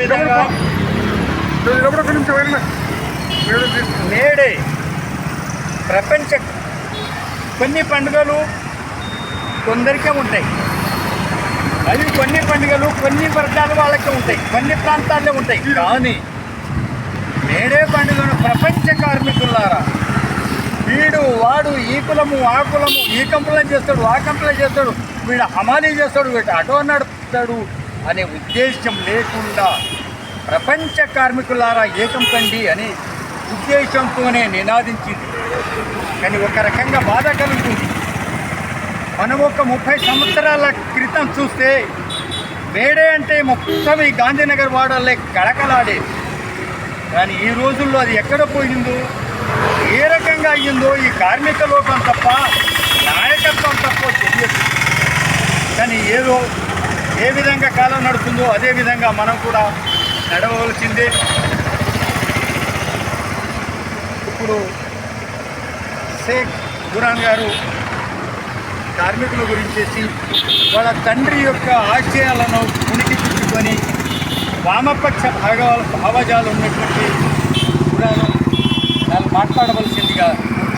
విధంగా మేడే ప్రపంచ కొన్ని పండుగలు కొందరికే ఉంటాయి. అవి కొన్ని పండుగలు కొన్ని వర్గాల వాళ్ళకే ఉంటాయి. కొన్ని ప్రాంతాల్లో ఉంటాయి. కానీ మేడే పండుగను ప్రపంచ కార్మికులారా. వీడు వాడు ఈ కులము ఆ కులము ఈ కంపెనీ చేస్తాడు ఆ కంపెనీ చేస్తాడు వీడు హమాలీ చేస్తాడు వీడు అటో నడుపుతాడు అనే ఉద్దేశం లేకుండా ప్రపంచ కార్మికులారా ఏకం కండి అనే ఉద్దేశంతోనే నినాదించింది. కానీ ఒక రకంగా బాధ కలుగుతుంది. మనం ఒక ముప్పై సంవత్సరాల క్రితం చూస్తే మేడే అంటే మొత్తం ఈ గాంధీనగర్ వాడలే కడకలాడేది కానీ ఈ రోజుల్లో అది ఎక్కడ పోయిందో ఏ రకంగా అయ్యిందో ఈ కార్మిక లోకం తప్ప నాయకత్వం తప్ప తెలియదు. కానీ ఏదో ఏ విధంగా కాలం నడుస్తుందో అదేవిధంగా మనం కూడా నడవవలసిందే. ఇప్పుడు షేక్ గురాన్ గారు కార్మికుల గురించేసి వాళ్ళ తండ్రి యొక్క ఆశయాలను ఉనికి పుచ్చుకొని వామపక్ష భాగాల భావజాలు ఉన్నటువంటి గురాను వాళ్ళు మాట్లాడవలసిందిగా